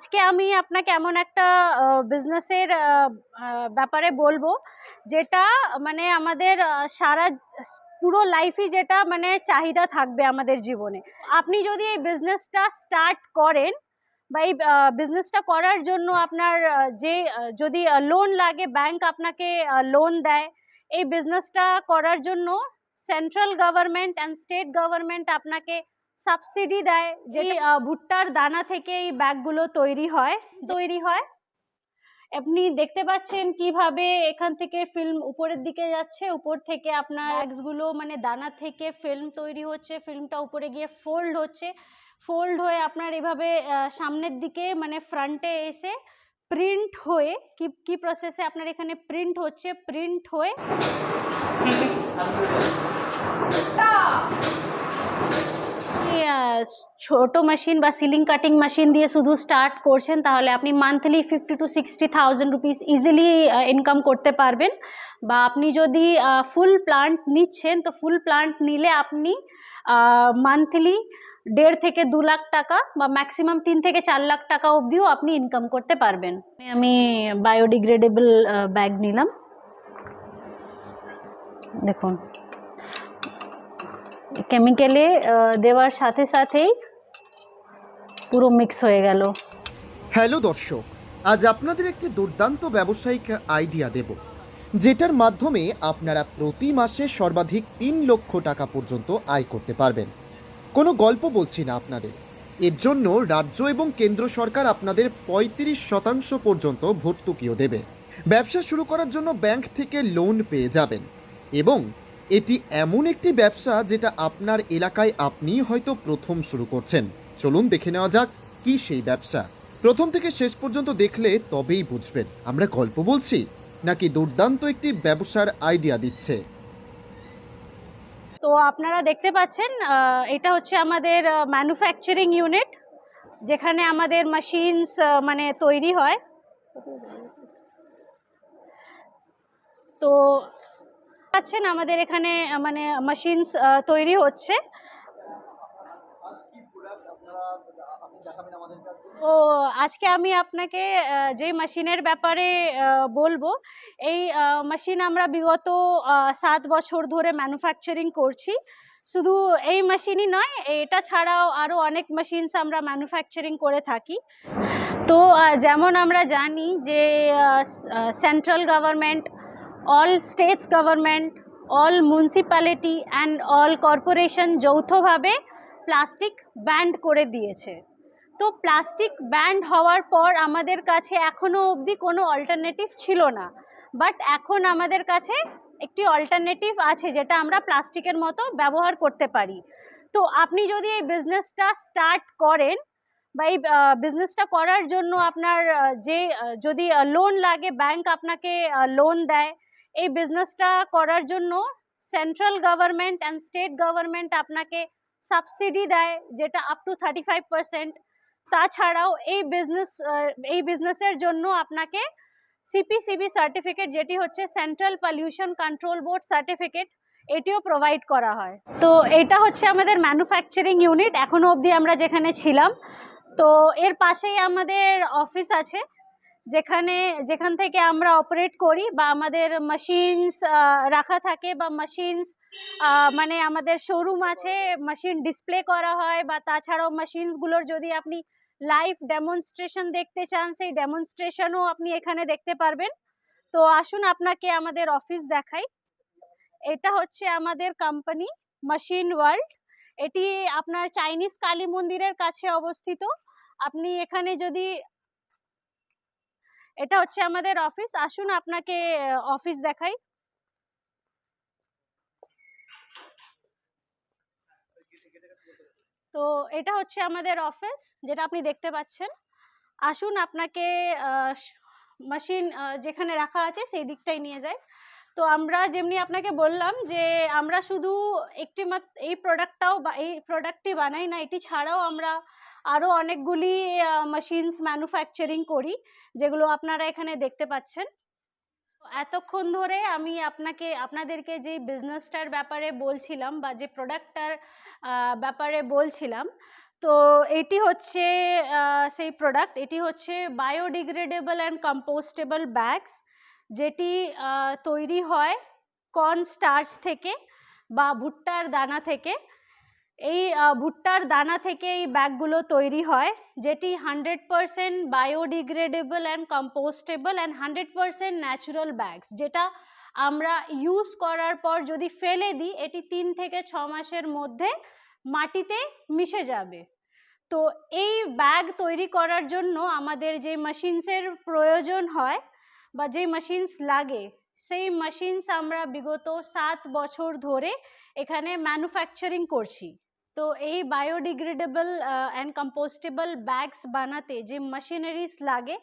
আজকে আমি আপনাকে এমন একটা বিজনেসের ব্যাপারে বলব যেটা মানে আমাদের সারা পুরো লাইফই যেটা মানে চাহিদা থাকবে আমাদের জীবনে। আপনি যদি এই বিজনেসটা স্টার্ট করেন বা এই বিজনেসটা করার জন্য আপনার যে যদি লোন লাগে ব্যাংক আপনাকে লোন দেয়, এই বিজনেসটা করার জন্য central government and state government আপনাকে সাবসিডি দেয় যে ভুট্টার দানা থেকে এই ব্যাগগুলো তৈরি হয় তৈরি হয়। আপনি দেখতে পাচ্ছেন কীভাবে এখান থেকে ফিল্ম উপরের দিকে যাচ্ছে। উপর থেকে আপনার ব্যাগসগুলো মানে দানা থেকে ফিল্ম তৈরি হচ্ছে ফিল্মটা উপরে গিয়ে ফোল্ড হচ্ছে। ফোল্ড হয়ে আপনার এভাবে সামনের দিকে মানে ফ্রন্টে এসে প্রিন্ট হয়ে কি কি প্রসেসে আপনার এখানে প্রিন্ট হচ্ছে? প্রিন্ট হয়ে ছোট মেশিন বা সিলিং কাটিং মেশিন দিয়ে শুধু স্টার্ট করছেন, তাহলে আপনি monthly fifty to sixty thousand rupees easily income করতে পারবেন। বা আপনি যদি ফুল প্লান্ট নিচ্ছেন, তো ফুল প্লান্ট নিলে আপনি মান্থলি দেড় থেকে দু লাখ টাকা বা ম্যাক্সিমাম তিন থেকে চার লাখ টাকা অবধিও আপনি ইনকাম করতে পারবেন। আমি বায়োডিগ্রেডেবল ব্যাগ নিলাম। দেখুন। কেমিক্যালে দেওয়ার সাথে সাথেই পুরো মিক্স হয়ে গেল। হ্যালো দর্শক। আজ আপনাদের একটি দুর্দান্ত ব্যবসায়িক আইডিয়া দেব, যেটার মাধ্যমে আপনারা প্রতি মাসে সর্বাধিক তিন লক্ষ টাকা পর্যন্ত আয় করতে পারবেন। কোনো গল্প বলছি না আপনাদের। এর জন্য রাজ্য এবং কেন্দ্র সরকার আপনাদের পঁয়ত্রিশ শতাংশ পর্যন্ত ভর্তুকিও দেবে। ব্যবসা শুরু করার জন্য ব্যাংক থেকে লোন পেয়ে যাবেন এবং এটি এমন একটি ব্যবসা যেটা আপনার এলাকায় আপনিই হয়তো প্রথম শুরু করছেন। চলুন দেখে নেওয়া যাক কি সেই ব্যবসা। প্রথম থেকে শেষ পর্যন্ত দেখলে তবেই বুঝবেন, আমরা গল্প বলছি নাকি দুর্দান্ত একটি ব্যবসার আইডিয়া দিচ্ছে। তো আপনারা দেখতে পাচ্ছেন এটা হচ্ছে আমাদের ম্যানুফ্যাকচারিং ইউনিট যেখানে আমাদের মেশিনস মানে তৈরি হয়। তো পাচ্ছেন আমাদের এখানে মানে মেশিনস তৈরি হচ্ছে। ও, আজকে আমি আপনাকে যে মেশিনের ব্যাপারে বলব, এই মেশিন আমরা বিগত সাত বছর ধরে ম্যানুফ্যাকচারিং করছি। শুধু এই মেশিনই নয়, এটা ছাড়াও আরও অনেক মেশিনস আমরা ম্যানুফ্যাকচারিং করে থাকি। তো যেমন আমরা জানি যে central government all states government all municipality and all corporation যৌথভাবে প্লাস্টিক ব্যান্ড করে দিয়েছে। তো প্লাস্টিক ব্যান্ড হওয়ার পর আমাদের কাছে এখনও অবধি কোনো অল্টারনেটিভ ছিল না। বাট এখন আমাদের কাছে একটি অল্টারনেটিভ আছে যেটা আমরা প্লাস্টিকের মতো ব্যবহার করতে পারি। তো আপনি যদি এই বিজনেসটা স্টার্ট করেন বা এই বিজনেসটা করার জন্য আপনার যে যদি লোন লাগে ব্যাংক আপনাকে লোন দেয় এই বিজনেসটা করার জন্য central government and state government আপনাকে সাবসিডি দেয়, যেটা up to thirty five percent তাছাড়াও এই বিজনেস এই বিজনেসের জন্য আপনাকে সিপিসিবি সার্টিফিকেট যেটি হচ্ছে central pollution control board certificate এটিও প্রোভাইড করা হয়। তো এটা হচ্ছে আমাদের ম্যানুফ্যাকচারিং ইউনিট এখনও অবধি আমরা যেখানে ছিলাম। তো এর পাশেই আমাদের অফিস আছে। যেখানে, যেখান থেকে আমরা অপারেট করি বা আমাদের মেশিনস রাখা থাকে বা মেশিনস মানে আমাদের শোরুম আছে মেশিন ডিসপ্লে করা হয় বা তাছাড়াও মেশিনসগুলোর যদি আপনি লাইভ ডেমনস্ট্রেশন দেখতে চান, সেই ডেমনস্ট্রেশনও আপনি এখানে দেখতে পারবেন। তো আসুন আপনাকে আমাদের অফিস দেখাই। এটা হচ্ছে আমাদের কোম্পানি মেশিন ওয়ার্ল্ড এটি আপনার চাইনিজ কালী মন্দিরের কাছে অবস্থিত। আপনি এখানে যদি এটা হচ্ছে আমাদের অফিস আসুন আপনাকে অফিস দেখাই। তো এটা হচ্ছে আমাদের অফিস যেটা আপনি দেখতে পাচ্ছেন। আসুন আপনাকে মেশিন যেখানে রাখা আছে সেই দিকটাই নিয়ে যায় তো আমরা যেমনি আপনাকে বললাম যে, আমরা শুধু একটি এই প্রোডাক্টটাও বা, এই প্রোডাক্টটি বানাই না, এটি ছাড়াও আমরা আরও অনেকগুলি মেশিনস ম্যানুফ্যাকচারিং করি, যেগুলো আপনারা এখানে দেখতে পাচ্ছেন। এতক্ষণ ধরে আমি আপনাকে, আপনাদেরকে যে বিজনেসটার ব্যাপারে বলছিলাম বা যে প্রোডাক্টটার ব্যাপারে বলছিলাম, তো এটি হচ্ছে সেই প্রোডাক্ট এটি হচ্ছে বায়োডিগ্রেডেবল অ্যান্ড কম্পোস্টেবল ব্যাগস যেটি তৈরি হয় কর্ন স্টার্চ থেকে বা ভুট্টার দানা থেকে। এই ভুট্টার দানা থেকে এই ব্যাগগুলো তৈরি হয়, যেটি hundred percent biodegradable and compostable and hundred percent natural bags যেটা আমরা ইউজ করার পর যদি ফেলে দিই, এটি তিন থেকে ছ মাসের মধ্যে মাটিতে মিশে যাবে। তো এই ব্যাগ তৈরি করার জন্য আমাদের যে মেশিনসের প্রয়োজন হয় বা যে মেশিনস লাগে, সেই মেশিনস আমরা বিগত সাত বছর ধরে এখানে ম্যানুফ্যাকচারিং করছি। তো এই বায়োডিগ্রেডেবল অ্যান্ড কম্পোস্টেবল ব্যাগস বানাতে যে মেশিনারিস লাগে,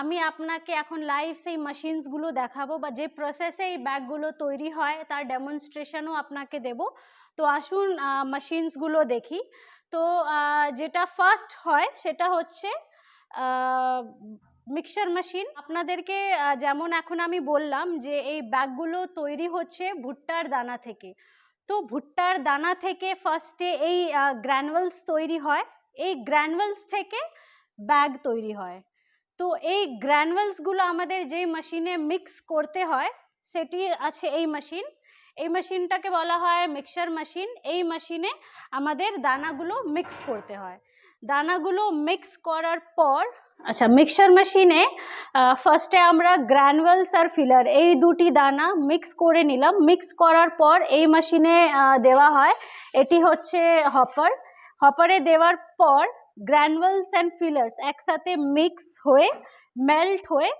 আমি আপনাকে এখন লাইভ সেই মেশিনসগুলো দেখাবো বা যে প্রসেসে এই ব্যাগগুলো তৈরি হয়, তার ডেমনস্ট্রেশনও আপনাকে দেব। তো আসুন মেশিনসগুলো দেখি। তো যেটা ফার্স্ট হয়, সেটা হচ্ছে মিক্সার মেশিন আপনাদেরকে যেমন এখন আমি বললাম যে এই ব্যাগগুলো তৈরি হচ্ছে ভুট্টার দানা থেকে। তো ভুট্টার দানা থেকে ফার্স্টে এই গ্র্যানুয়ালস তৈরি হয়। এই গ্র্যানুয়ালস থেকে ব্যাগ তৈরি হয়। তো এই গ্র্যানুয়ালসগুলো আমাদের যেই মেশিনে মিক্স করতে হয়, সেটি আছে এই মেশিন এই মেশিনটাকে বলা হয় মিক্সার মেশিন এই মেশিনে আমাদের দানাগুলো মিক্স করতে হয়। দানাগুলো মিক্স করার পর আচ্ছা মিক্সার মেশিনে ফার্স্টে আমরা গ্র্যানুয়েলস আর ফিলার এই দুটি দানা মিক্স করে নিলাম। মিক্স করার পর এই মেশিনে দেওয়া হয়, এটি হচ্ছে হপার হপারে দেওয়ার পর গ্র্যানুয়ালস অ্যান্ড ফিলার্স একসাথে মিক্স হয়ে মেল্ট হয়ে,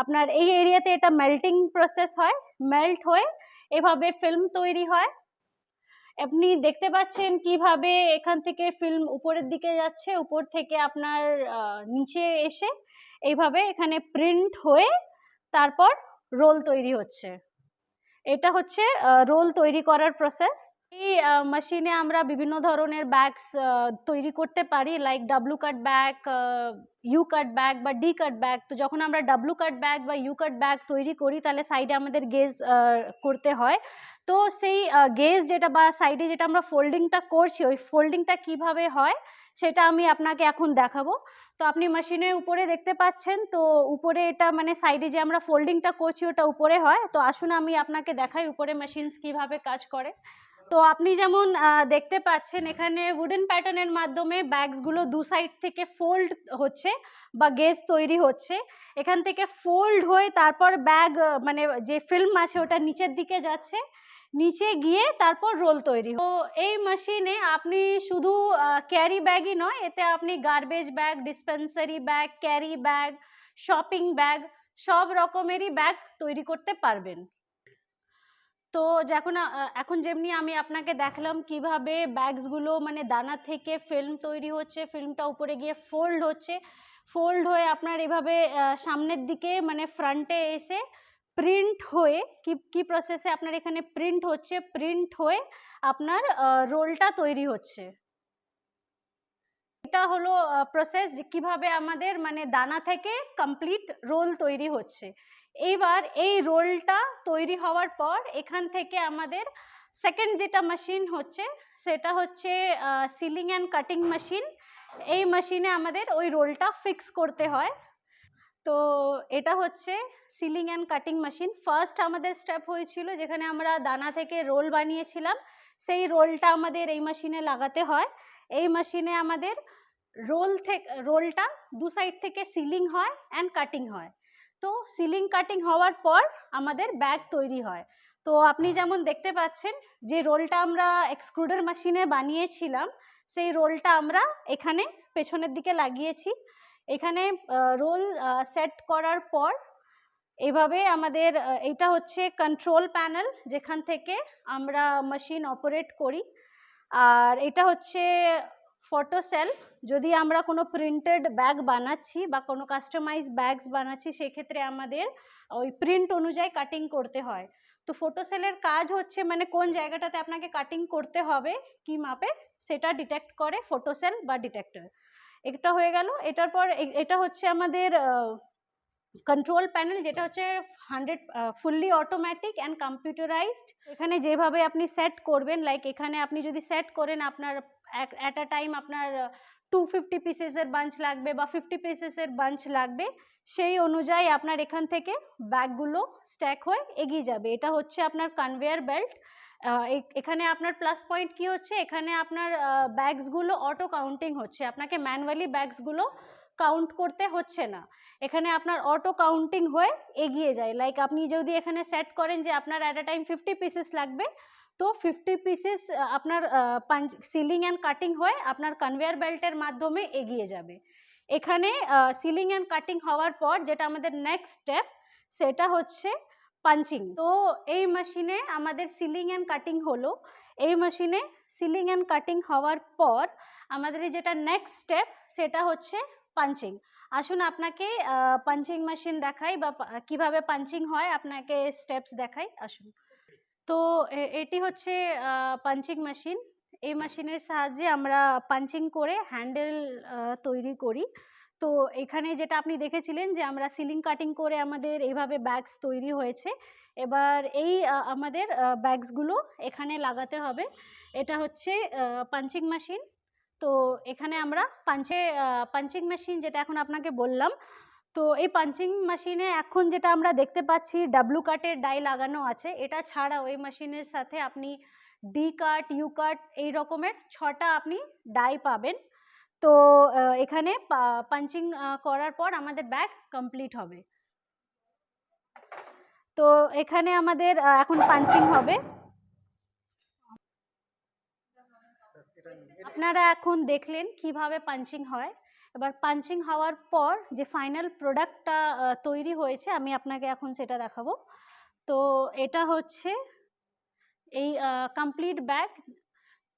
আপনার এই এরিয়াতে এটা মেল্টিং প্রসেস হয় মেল্ট হয়ে, এভাবে ফিল্ম তৈরি হয়। আপনি দেখতে পাচ্ছেন কীভাবে এখান থেকে ফিল্ম উপরের দিকে যাচ্ছে, উপর থেকে আপনার নিচে এসে এইভাবে এখানে প্রিন্ট হয়ে তারপর রোল তৈরি হচ্ছে। এটা হচ্ছে রোল তৈরি করার প্রসেস এই মেশিনে আমরা বিভিন্ন ধরনের ব্যাগস তৈরি করতে পারি like W cut bag U cut bag বা ডি কাট ব্যাগ তো যখন আমরা ডাব্লু কাট ব্যাগ বা ইউ কাট ব্যাগ তৈরি করি, তাহলে সাইডে আমাদের গেজ করতে হয়। তো সেই গেজ যেটা বা সাইডে যেটা আমরা ফোল্ডিংটা করছি, ওই ফোল্ডিংটা কীভাবে হয় সেটা আমি আপনাকে এখন দেখাবো। তো আপনি মেশিনের উপরে দেখতে পাচ্ছেন, তো উপরে এটা মানে সাইডে যে আমরা ফোল্ডিংটা করছি ওটা উপরে হয়। তো আসুন আমি আপনাকে দেখাই উপরে মেশিনস কীভাবে কাজ করে। তো আপনি যেমন দেখতে পাচ্ছেন এখানে উডেন প্যাটার্নের মাধ্যমে ব্যাগসগুলো দু সাইড থেকে ফোল্ড হচ্ছে বা গেজ তৈরি হচ্ছে। এখান থেকে ফোল্ড হয়ে তারপর ব্যাগ মানে যে ফিল্ম আছে ওটা নিচের দিকে যাচ্ছে। নিচে গিয়ে তারপর রোল তৈরি। তো এই মেশিনে আপনি শুধু ক্যারি ব্যাগই নয়, এতে আপনি garbage bag dispensary bag carry bag shopping bag সব রকমেরই ব্যাগ তৈরি করতে পারবেন তো যখন এখন যেমনি আমি আপনাকে দেখলাম কীভাবে ব্যাগসগুলো মানে দানা থেকে ফিল্ম তৈরি হচ্ছে ফিল্মটা উপরে গিয়ে ফোল্ড হচ্ছে ফোল্ড হয়ে আপনার এভাবে সামনের দিকে মানে ফ্রন্টে এসে প্রিন্ট হয়ে, কি কি প্রসেসে আপনার এখানে প্রিন্ট হচ্ছে? প্রিন্ট হয়ে আপনার রোলটা তৈরি হচ্ছে। এটা হলো প্রসেস কীভাবে আমাদের মানে দানা থেকে কমপ্লিট রোল তৈরি হচ্ছে। এইবার এই রোলটা তৈরি হওয়ার পর এখান থেকে আমাদের সেকেন্ড যেটা মেশিন হচ্ছে, সেটা হচ্ছে সিলিং অ্যান্ড কাটিং মেশিন এই মেশিনে আমাদের ওই রোলটা ফিক্স করতে হয়। তো এটা হচ্ছে sealing and cutting machine. First আমাদের স্টেপ হয়েছিল যেখানে আমরা দানা থেকে রোল বানিয়েছিলাম। সেই রোলটা আমাদের এই মেশিনে লাগাতে হয়। এই মেশিনে আমাদের রোল থেকে, রোলটা দু সাইড থেকে সিলিং হয় অ্যান্ড কাটিং হয়। তো সিলিং কাটিং হওয়ার পর আমাদের ব্যাগ তৈরি হয়। তো আপনি যেমন দেখতে পাচ্ছেন যে রোলটা আমরা এক্সক্রুডার মেশিনে বানিয়েছিলাম, সেই রোলটা আমরা এখানে পেছনের দিকে লাগিয়েছি। এখানে রোল সেট করার পর এভাবে আমাদের এটা হচ্ছে কন্ট্রোল প্যানেল যেখান থেকে আমরা মেশিন অপারেট করি। আর এটা হচ্ছে ফটো সেল যদি আমরা কোনো প্রিন্টেড ব্যাগ বানাচ্ছি বা কোনো কাস্টমাইজ ব্যাগস বানাচ্ছি, সেক্ষেত্রে আমাদের ওই প্রিন্ট অনুযায়ী কাটিং করতে হয়। তো ফটো সেলের কাজ হচ্ছে মানে কোন জায়গাটাতে আপনাকে কাটিং করতে হবে, কি মাপে, সেটা ডিটেক্ট করে ফটো সেল বা ডিটেক্টর এটা হয়ে গেল। এটার পর এটা হচ্ছে আমাদের কন্ট্রোল প্যানেল যেটা হচ্ছে hundred fully automatic and computerised এখানে যেভাবে আপনি সেট করবেন লাইক এখানে আপনি যদি সেট করেন, আপনার অ্যাট আ টাইম আপনার টু ফিফটি পিসেসের বাঞ্চ লাগবে বা ফিফটি পিসেসের বাঞ্চ লাগবে। সেই অনুযায়ী আপনার এখান থেকে ব্যাগগুলো স্ট্যাক হয়ে এগিয়ে যাবে। এটা হচ্ছে আপনার কনভেয়ার বেল্ট এখানে আপনার প্লাস পয়েন্ট কি হচ্ছে? এখানে আপনার ব্যাগসগুলো অটো কাউন্টিং হচ্ছে। আপনাকে ম্যানুয়ালি ব্যাগসগুলো কাউন্ট করতে হচ্ছে না। এখানে আপনার অটো কাউন্টিং হয়ে এগিয়ে যায়। লাইক আপনি যদি এখানে সেট করেন যে আপনার অ্যাট টাইম ফিফটি পিসেস লাগবে, তো ফিফটি পিসেস আপনার পাঞ্চ সিলিং অ্যান্ড কাটিং হয়ে আপনার কনভেয়ার বেল্টের মাধ্যমে এগিয়ে যাবে। এখানে সিলিং অ্যান্ড কাটিং হওয়ার পর যেটা আমাদের নেক্সট স্টেপ সেটা হচ্ছে পাঞ্চিং তো এই মেশিনে আমাদের সিলিং অ্যান্ড কাটিং হলো। এই মেশিনে সিলিং অ্যান্ড কাটিং হওয়ার পর আমাদের যেটা নেক্সট স্টেপ সেটা হচ্ছে পাঞ্চিং আসুন আপনাকে পাঞ্চিং মেশিন দেখাই বা কীভাবে পাঞ্চিং হয়, আপনাকে স্টেপস দেখাই। আসুন। তো এটি হচ্ছে পাঞ্চিং মেশিন এই মেশিনের সাহায্যে আমরা পাঞ্চিং করে হ্যান্ডেল তৈরি করি। তো এখানে যেটা আপনি দেখেছিলেন যে আমরা সিলিং কাটিং করে আমাদের এইভাবে ব্যাগস তৈরি হয়েছে। এবার এই আমাদের ব্যাগসগুলো এখানে লাগাতে হবে। এটা হচ্ছে পাঞ্চিং মেশিন তো এখানে আমরা পাঞ্চে পাঞ্চিং মেশিন যেটা এখন আপনাকে বললাম, তো এই পাঞ্চিং মেশিনে এখন যেটা আমরা দেখতে পাচ্ছি ডাব্লু কাটের ডাই লাগানো আছে। এটা ছাড়াও এই মেশিনের সাথে আপনি ডি কাট ইউ কাট এই রকমের ছটা আপনি ডাই পাবেন। তো এখানে পাঞ্চিং করার পর আমাদের ব্যাগ কমপ্লিট হবে। তো, এখানে আমাদের এখন পাঞ্চিং হবে। আপনারা এখন দেখলেন কীভাবে পাঞ্চিং হয়। এবার পাঞ্চিং হওয়ার পর যে ফাইনাল প্রোডাক্টটা তৈরি হয়েছে, আমি আপনাকে এখন সেটা দেখাবো। তো, এটা হচ্ছে এই কমপ্লিট ব্যাগ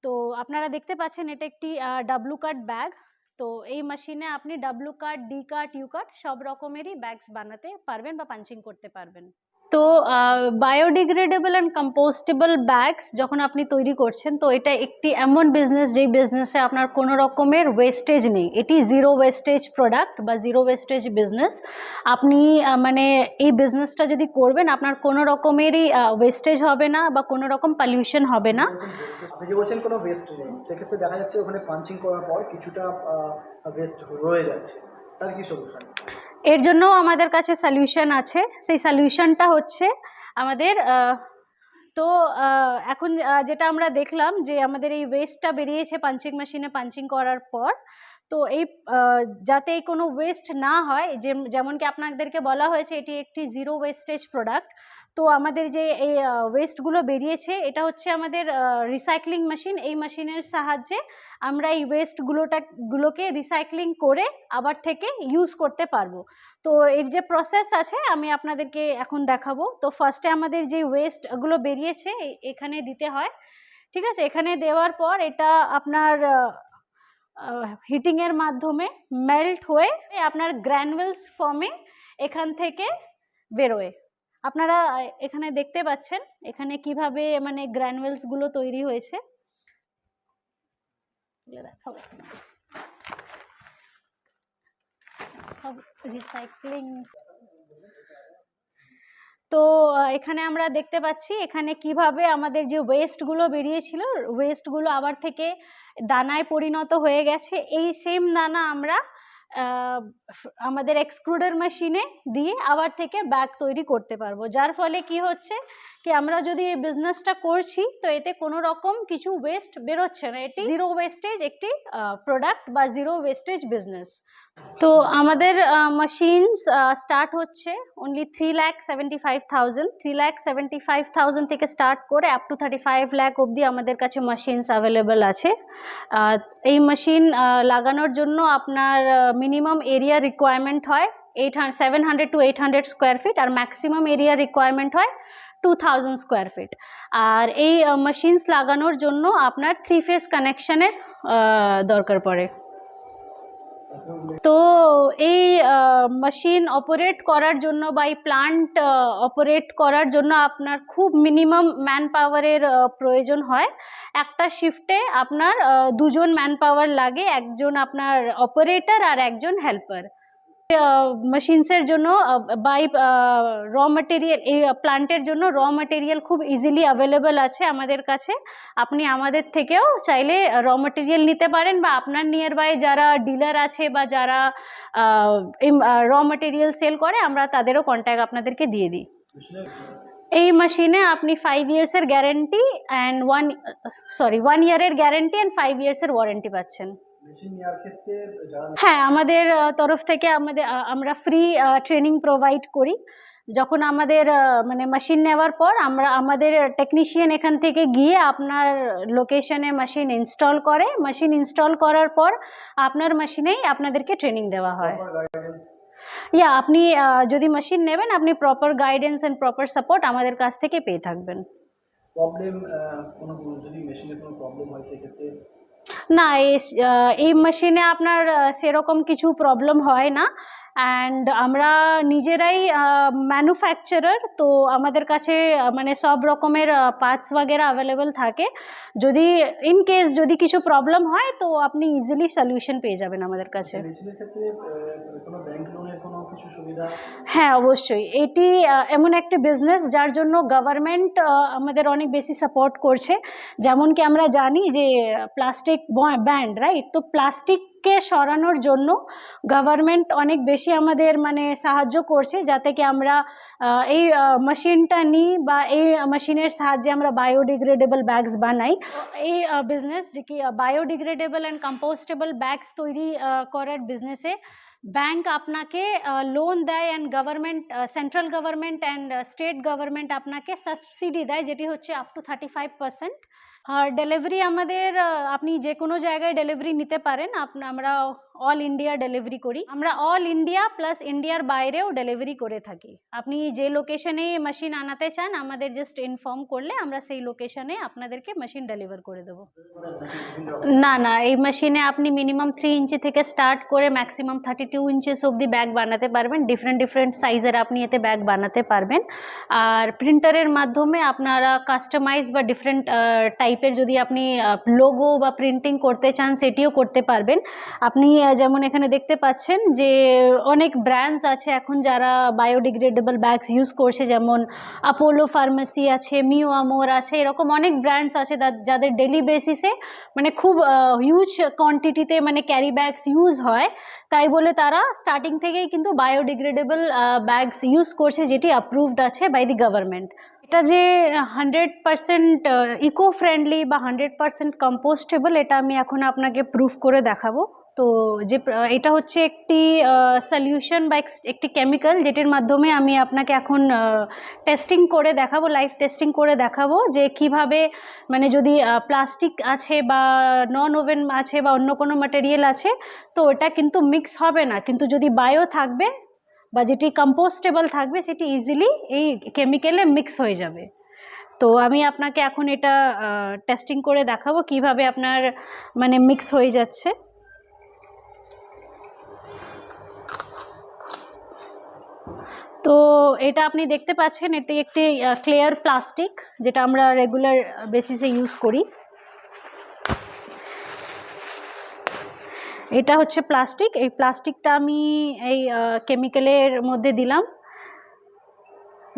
তো আপনারা দেখতে পাচ্ছেন এটা একটি ডাব্লু কাট ব্যাগ তো এই মেশিনে আপনি W card D cut U cut সব রকমেরই ব্যাগস বানাতে পারবেন বা পাঞ্চিং করতে পারবেন। তো বায়োডিগ্রেডেবল অ্যান্ড কম্পোস্টেবল ব্যাগস যখন আপনি তৈরি করছেন, তো এটা একটি এমন বিজনেস যেই বিজনেসে আপনার কোনো রকমের ওয়েস্টেজ নেই। এটি জিরো ওয়েস্টেজ প্রোডাক্ট বা জিরো ওয়েস্টেজ বিজনেস আপনি মানে এই বিজনেসটা যদি করবেন, আপনার কোনো রকমেরই ওয়েস্টেজ হবে না বা কোনো রকম পলিউশন হবে না। আপনি যে বলছেন কোনো ওয়েস্ট নেই, সেক্ষেত্রে দেখা যাচ্ছে ওখানে পাঞ্চিং করার পর কিছুটা ওয়েস্ট রয়ে যাচ্ছে। তার সলিউশন এর জন্যও আমাদের কাছে সলিউশন আছে। সেই সলিউশনটা হচ্ছে আমাদের তো এখন যেটা আমরা দেখলাম যে আমাদের এই ওয়েস্টটা বেরিয়েছে পাঞ্চিং মেশিনে পাঞ্চিং করার পর, তো এই যাতে কোনো ওয়েস্ট না হয়, যে যেমন কি আপনাদেরকে বলা হয়েছে এটি একটি জিরো ওয়েস্টেজ প্রোডাক্ট তো আমাদের যে এই ওয়েস্টগুলো বেরিয়েছে, এটা হচ্ছে আমাদের রিসাইক্লিং মেশিন এই মেশিনের সাহায্যে আমরা এই ওয়েস্টগুলোটা গুলোকে রিসাইক্লিং করে আবার থেকে ইউজ করতে পারব। তো এর যে প্রসেস আছে, আমি আপনাদেরকে এখন দেখাবো। তো ফার্স্টে আমাদের যে ওয়েস্টগুলো বেরিয়েছে এখানে দিতে হয়। ঠিক আছে? এখানে দেওয়ার পর এটা আপনার হিটিংয়ের মাধ্যমে মেল্ট হয়ে, আপনার গ্র্যানুয়েলস ফর্মে এখান থেকে বেরোয়। আপনারা, এখানে দেখতে পাচ্ছেন, এখানে কীভাবে মানে গ্র্যানুয়েলসগুলো তৈরি হয়েছে। সব রিসাইক্লিং তো, এখানে আমরা দেখতে পাচ্ছি, এখানে কীভাবে আমাদের যে ওয়েস্টগুলো বেরিয়েছিল ওয়েস্টগুলো আবার থেকে দানায় পরিণত হয়ে গেছে। এই সেম দানা আমরা আমাদের এক্সক্রুডার মেশিনে দিয়ে আবার থেকে ব্যাগ তৈরি করতে পারব। যার ফলে কি হচ্ছে? কি আমরা যদি এই বিজনেসটা করছি, তো এতে কোনো রকম কিছু ওয়েস্ট বেরোচ্ছে না। এটি জিরো ওয়েস্টেজ একটি প্রোডাক্ট বা জিরো ওয়েস্টেজ বিজনেস তো আমাদের মেশিনস স্টার্ট হচ্ছে only three lakh seventy five thousand three lakh seventy five thousand থেকে স্টার্ট করে up to thirty five lakh অবধি আমাদের কাছে মেশিনস অ্যাভেলেবেল আছে। এই মেশিন লাগানোর জন্য আপনার মিনিমাম এরিয়া রিকোয়ারমেন্ট হয় eight seven hundred to eight hundred square feet R maximum area requirement হয় টু থাউজেন্ড স্কোয়ার ফিট আর এই মেশিনস লাগানোর জন্য আপনার থ্রি ফেস কানেকশনের দরকার পড়ে। তো এই মেশিন অপারেট করার জন্য বা এই প্লান্ট অপারেট করার জন্য আপনার খুব মিনিমাম ম্যান পাওয়ারের প্রয়োজন হয়। একটা শিফটে আপনার দুজন ম্যান পাওয়ার লাগে, একজন আপনার অপারেটর আর একজন হেল্পার মেশিনসের জন্য বাই র মেটেরিয়াল এই প্লান্টের জন্য র মেটেরিয়াল খুব ইজিলি অ্যাভেলেবেল আছে আমাদের কাছে। আপনি আমাদের থেকেও চাইলে র মেটেরিয়াল নিতে পারেন বা আপনার নিয়ার বাই যারা ডিলার আছে বা যারা র মেটেরিয়াল সেল করে, আমরা তাদেরও কন্ট্যাক্ট আপনাদেরকে দিয়ে দিই। এই মেশিনে আপনি five ইয়ার্সের guarantee and one sorry one ইয়ারের গ্যারেন্টি অ্যান্ড ফাইভ ইয়ার্সের ওয়ারেন্টি পাচ্ছেন। হ্যাঁ আমাদের তরফ থেকে আমাদের আমরা ফ্রি ট্রেনিং প্রোভাইড করি। যখন আমাদের মানে মেশিন নেওয়ার পর আমরা আমাদের টেকনিশিয়ান এখান থেকে গিয়ে আপনার লোকেশনে মেশিন ইনস্টল করে। মেশিন ইনস্টল করার পর আপনার মেশিনেই আপনাদেরকে ট্রেনিং দেওয়া হয়। ইয়া আপনি যদি মেশিন নেবেন আপনি proper guidance and proper support আমাদের কাছ থেকে পেয়ে থাকবেন। প্রবলেম কোনো যদি মেশিনে কোনো প্রবলেম হয় সেক্ষেত্রে না এই মেশিনে আপনার সেরকম কিছু প্রবলেম হয় না। অ্যান্ড আমরা নিজেরাই ম্যানুফ্যাকচারার তো আমাদের কাছে আহ, মানে সব রকমের পার্টস वगैरह অ্যাভেলেবেল থাকে যদি ইন কেস যদি কিছু প্রবলেম হয় তো আপনি ইজিলি সলিউশন পেয়ে যাবেন আমাদের কাছে মেশিনের ক্ষেত্রে আহ, কোনো ব্যাংক লোনের কোনো কিছু সুবিধা হ্যাঁ অবশ্যই এটি আহ, এমন একটা বিজনেস যার জন্য গভর্নমেন্ট আমাদের অনেক বেশি সাপোর্ট করছে যেমন কি আমরা জানি যে প্লাস্টিক ব্যান্ড রাইট তো প্লাস্টিককে সরানোর জন্য গভর্নমেন্ট অনেক বেশি আমাদের মানে সাহায্য করছে যাতে কি আমরা এই মেশিনটা নিই বা এই মেশিনের সাহায্যে আমরা বায়োডিগ্রেডেবল ব্যাগস বানাই। এই বিজনেস যে কি বায়োডিগ্রেডেবল অ্যান্ড কম্পোস্টেবল ব্যাগস তৈরি করার বিজনেসে ব্যাংক আপনাকে লোন দেয় and government central government and state government আপনাকে সাবসিডি দেয়, যেটি হচ্ছে up to thirty five percent R delivery আমাদের আপনি যে কোনো জায়গায় ডেলিভারি নিতে পারেন। আমরা অল ইন্ডিয়া ডেলিভারি করি। আমরা অল ইন্ডিয়া প্লাস ইন্ডিয়ার বাইরেও ডেলিভারি করে থাকি। আপনি যে লোকেশনে মেশিন আনাতে চান, আমাদের জাস্ট ইনফর্ম করলে আমরা সেই লোকেশনে আপনাদেরকে মেশিন ডেলিভার করে দেবো। না না, এই মেশিনে আপনি মিনিমাম থ্রি ইঞ্চি থেকে স্টার্ট করে ম্যাক্সিমাম থার্টি টু ইঞ্চেস অবধি ব্যাগ বানাতে পারবেন। ডিফারেন্ট ডিফারেন্ট সাইজের আপনি এতে ব্যাগ বানাতে পারবেন। আর প্রিন্টারের মাধ্যমে আপনারা কাস্টমাইজ বা ডিফারেন্ট টাইপের যদি আপনি লোগো বা প্রিন্টিং করতে চান, সেটিও করতে পারবেন। আপনি যেমন এখানে দেখতে পাচ্ছেন যে অনেক ব্র্যান্ডস আছে এখন যারা বায়োডিগ্রেডেবল ব্যাগস ইউজ করছে, যেমন আপোলো ফার্মেসি আছে মিউ আমোর আছে, এরকম অনেক ব্র্যান্ডস আছে যাদের ডেলি বেসিসে মানে খুব হিউজ কোয়ান্টিটিতে মানে ক্যারি ব্যাগস ইউজ হয়। তাই বলে তারা স্টার্টিং থেকেই কিন্তু বায়োডিগ্রেডেবল ব্যাগস ইউজ করছে যেটি অ্যাপ্রুভড আছে বাই দি গভর্নমেন্ট এটা যে হান্ড্রেড পারসেন্ট ইকো ফ্রেন্ডলি বা হান্ড্রেড পারসেন্ট কম্পোস্টেবল এটা আমি এখন আপনাকে প্রুফ করে দেখাবো। তো যে এটা হচ্ছে একটি সলিউশন বা একটি কেমিক্যাল যেটির মাধ্যমে আমি আপনাকে এখন টেস্টিং করে দেখাবো লাইভ টেস্টিং করে দেখাবো যে কীভাবে মানে যদি প্লাস্টিক আছে বা নন ওভেন আছে বা অন্য কোনো ম্যাটেরিয়াল আছে, তো ওটা কিন্তু মিক্স হবে না। কিন্তু যদি বায়ো থাকবে বা যেটি কম্পোস্টেবল থাকবে, সেটি ইজিলি এই কেমিক্যালে মিক্স হয়ে যাবে। তো আমি আপনাকে এখন এটা টেস্টিং করে দেখাবো কীভাবে আপনার মানে মিক্স হয়ে যাচ্ছে। তো এটা আপনি দেখতে পাচ্ছেন, এটি একটি ক্লিয়ার প্লাস্টিক যেটা আমরা রেগুলার বেসিসে ইউজ করি। এটা হচ্ছে প্লাস্টিক এই প্লাস্টিকটা আমি এই কেমিক্যালের মধ্যে দিলাম।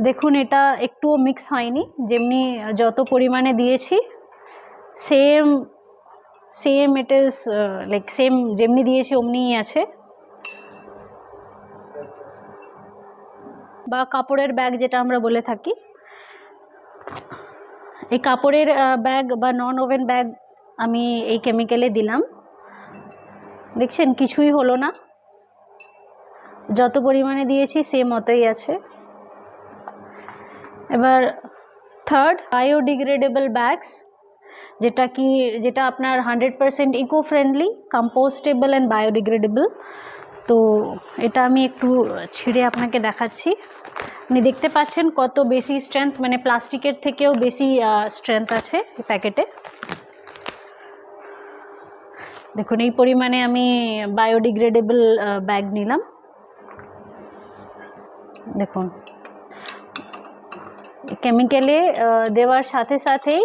দেখুন, এটা একটুও মিক্স হয়নি, যেমনি যত পরিমাণে দিয়েছি same same it is like same যেমনি দিয়েছি, অমনিই আছে। বা কাপড়ের ব্যাগ যেটা আমরা বলে থাকি। এই কাপড়ের ব্যাগ বা নন ওভেন ব্যাগ আমি এই কেমিক্যালে দিলাম। দেখছেন, কিছুই হলো না। যত পরিমাণে দিয়েছি সেম মতোই আছে। এবার থার্ড বায়োডিগ্রেডেবল ব্যাগস যেটা কি, যেটা আপনার hundred percent eco friendly compostable and biodegradable তো এটা আমি একটু ছিঁড়ে আপনাকে দেখাচ্ছি। আপনি দেখতে পাচ্ছেন কত বেশি স্ট্রেংথ মানে প্লাস্টিকের থেকেও বেশি স্ট্রেংথ আছে এই প্যাকেটে। দেখুন, এই পরিমাণে আমি বায়োডিগ্রেডেবল ব্যাগ নিলাম। দেখুন কেমিক্যালে দেওয়ার সাথে সাথেই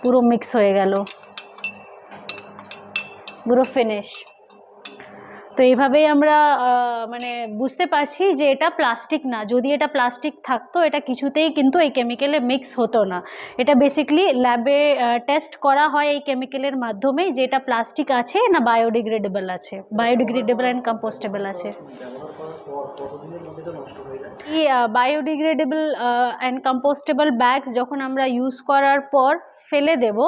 পুরো মিক্স হয়ে গেল। পুরো ফিনিশ তো এইভাবেই আমরা মানে বুঝতে পারছি যে এটা প্লাস্টিক না। যদি এটা প্লাস্টিক থাকতো, এটা কিছুতেই কিন্তু এই কেমিক্যালে মিক্স হতো না। এটা বেসিক্যালি ল্যাবে টেস্ট করা হয় এই কেমিক্যালের মাধ্যমে যে এটা প্লাস্টিক আছে না বায়োডিগ্রেডেবল আছে। বায়োডিগ্রেডেবল অ্যান্ড কম্পোস্টেবল আছে। বায়োডিগ্রেডেবল অ্যান্ড কম্পোস্টেবল ব্যাগস যখন আমরা ইউজ করার পর ফেলে দেব,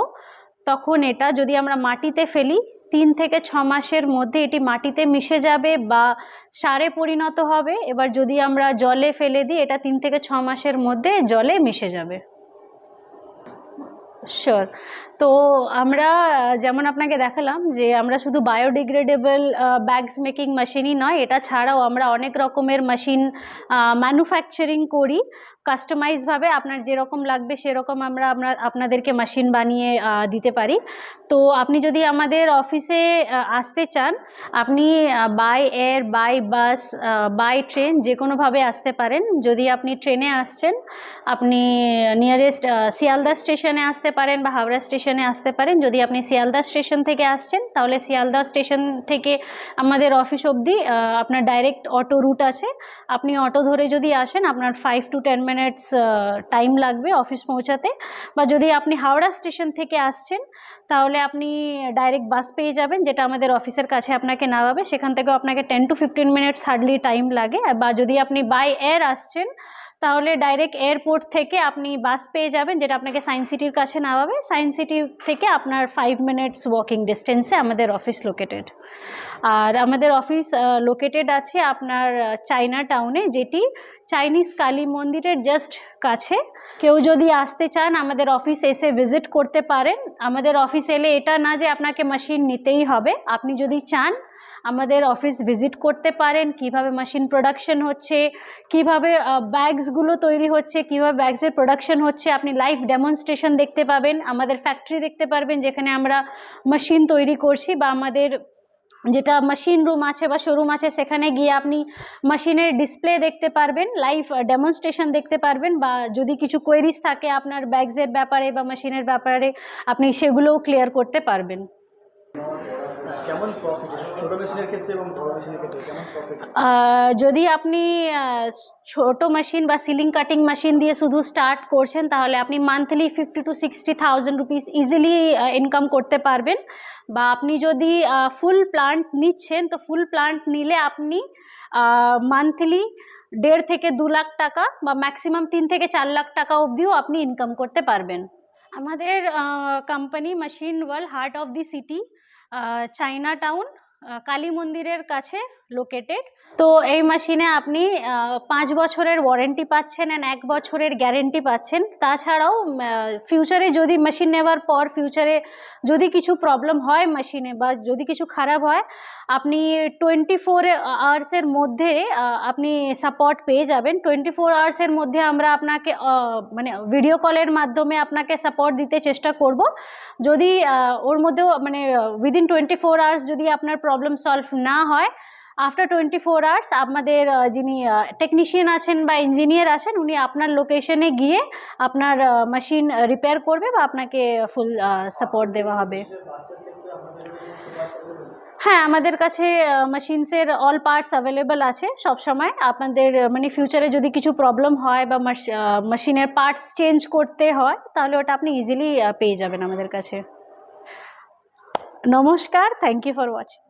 তখন এটা যদি আমরা মাটিতে ফেলি তিন থেকে ছ মাসের মধ্যে এটি মাটিতে মিশে যাবে বা সারে পরিণত হবে। এবার যদি আমরা জলে ফেলে দিই, এটা তিন থেকে ছ মাসের মধ্যে জলে মিশে যাবে। শিওর তো আমরা, যেমন আপনাকে দেখালাম যে আমরা শুধু বায়োডিগ্রেডেবল ব্যাগস মেকিং মেশিনই নয়, এটা ছাড়াও আমরা অনেক রকমের মেশিন ম্যানুফ্যাকচারিং করি। কাস্টমাইজভাবে আপনার যেরকম লাগবে সেরকম আমরা আমরা আপনাদেরকে মেশিন বানিয়ে দিতে পারি। তো আপনি যদি আমাদের অফিসে আসতে চান, আপনি by air by bus by train যে কোনোভাবে আসতে পারেন। যদি আপনি ট্রেনে আসছেন, আপনি নিয়ারেস্ট শিয়ালদা স্টেশনে আসতে পারেন বা হাওড়া স্টেশনে আসতে পারেন। যদি আপনি শিয়ালদা স্টেশন থেকে আসছেন, তাহলে শিয়ালদা স্টেশন থেকে আমাদের অফিস অবধি আপনার ডাইরেক্ট অটো রুট আছে। আপনি অটো ধরে যদি আসেন, আপনার five to ten minutes time লাগবে অফিস পৌঁছাতে। বা যদি আপনি হাওড়া স্টেশন থেকে আসছেন, তাহলে আপনি ডাইরেক্ট বাস পেয়ে যাবেন, যেটা আমাদের অফিসের কাছে আপনাকে নামাবে। সেখান থেকেও আপনাকে ten to fifteen minutes hardly time লাগে। বা যদি আপনি বাই এয়ার আসছেন তাহলে ডাইরেক্ট এয়ারপোর্ট থেকে আপনি বাস পেয়ে যাবেন, যেটা আপনাকে সায়েন্স সিটির কাছে নামাবে। সায়েন্স সিটি থেকে আপনার ফাইভ মিনিটস ওয়াকিং ডিস্টেন্সে আমাদের অফিস লোকেটেড আর আমাদের অফিস লোকেটেড আছে আপনার চাইনা টাউনে যেটি চাইনিজ কালী মন্দিরের জাস্ট কাছে। কেউ যদি আসতে চান, আমাদের অফিস এসে ভিজিট করতে পারেন। আমাদের অফিস এলে এটা না যে আপনাকে মেশিন নিতেই হবে। আপনি যদি চান আমাদের অফিস ভিজিট করতে পারেন, কীভাবে মেশিন প্রোডাকশন হচ্ছে, কীভাবে ব্যাগসগুলো তৈরি হচ্ছে, কীভাবে ব্যাগসের প্রোডাকশন হচ্ছে, আপনি লাইভ ডেমনস্ট্রেশন দেখতে পাবেন, আমাদের ফ্যাক্টরি দেখতে পারবেন, যেখানে আমরা মেশিন তৈরি করছি বা আমাদের যেটা মেশিন রুম আছে বা শোরুম আছে, সেখানে গিয়ে আপনি মেশিনের ডিসপ্লে দেখতে পারবেন লাইভ ডেমনস্ট্রেশন দেখতে পারবেন বা যদি কিছু কোয়েরিজ থাকে আপনার ব্যাগসের ব্যাপারে বা মেশিনের ব্যাপারে, আপনি সেগুলোও ক্লিয়ার করতে পারবেন। কেমন প্রফিট ছোট মেশিনের ক্ষেত্রে এবং বড় মেশিনের ক্ষেত্রে কেমন প্রফিট যদি আপনি ছোট মেশিন বা সিলিং কাটিং মেশিন দিয়ে শুধু স্টার্ট করছেন, তাহলে আপনি monthly fifty to sixty thousand rupees easily income করতে পারবেন। বা আপনি যদি ফুল প্লান্ট নিচ্ছেন, তো ফুল প্লান্ট নিলে আপনি মান্থলি দেড় থেকে দু লাখ টাকা বা ম্যাক্সিমাম তিন থেকে চার লাখ টাকা অবধিও আপনি ইনকাম করতে পারবেন। আমাদের company machine world heart of the city Chinatown Kali মন্দিরের কাছে লোকেটেড তো এই মেশিনে আপনি পাঁচ বছরের ওয়ারেন্টি পাচ্ছেন অ্যান্ড এক বছরের গ্যারেন্টি পাচ্ছেন। তাছাড়াও ফিউচারে যদি মেশিন নেওয়ার পর ফিউচারে যদি কিছু প্রবলেম হয় মেশিনে বা যদি কিছু খারাপ হয়, আপনি টোয়েন্টি ফোর আওয়ার্সের মধ্যে আপনি সাপোর্ট পেয়ে যাবেন। টোয়েন্টি ফোর আওয়ার্সের মধ্যে আমরা আপনাকে মানে ভিডিও কলের মাধ্যমে আপনাকে সাপোর্ট দিতে চেষ্টা করব। যদি ওর মধ্যেও মানে উইদিন টোয়েন্টি ফোর আওয়ার্স যদি আপনার প্রবলেম সলভ না হয় আফটার টোয়েন্টি ফোর আওয়ার্স আমাদের যিনি টেকনিশিয়ান আছেন বা ইঞ্জিনিয়ার আছেন, উনি আপনার লোকেশনে গিয়ে আপনার মেশিন রিপেয়ার করবে বা আপনাকে ফুল সাপোর্ট দেওয়া হবে। হ্যাঁ আমাদের কাছে মেশিনসের অল পার্টস অ্যাভেলেবেল আছে সব সময়। আপনাদের মানে ফিউচারে যদি কিছু প্রবলেম হয় বা মেশিনের পার্টস চেঞ্জ করতে হয়, তাহলে ওটা আপনি ইজিলি পেয়ে যাবেন আমাদের কাছে। নমস্কার থ্যাংক ইউ ফর ওয়াচিং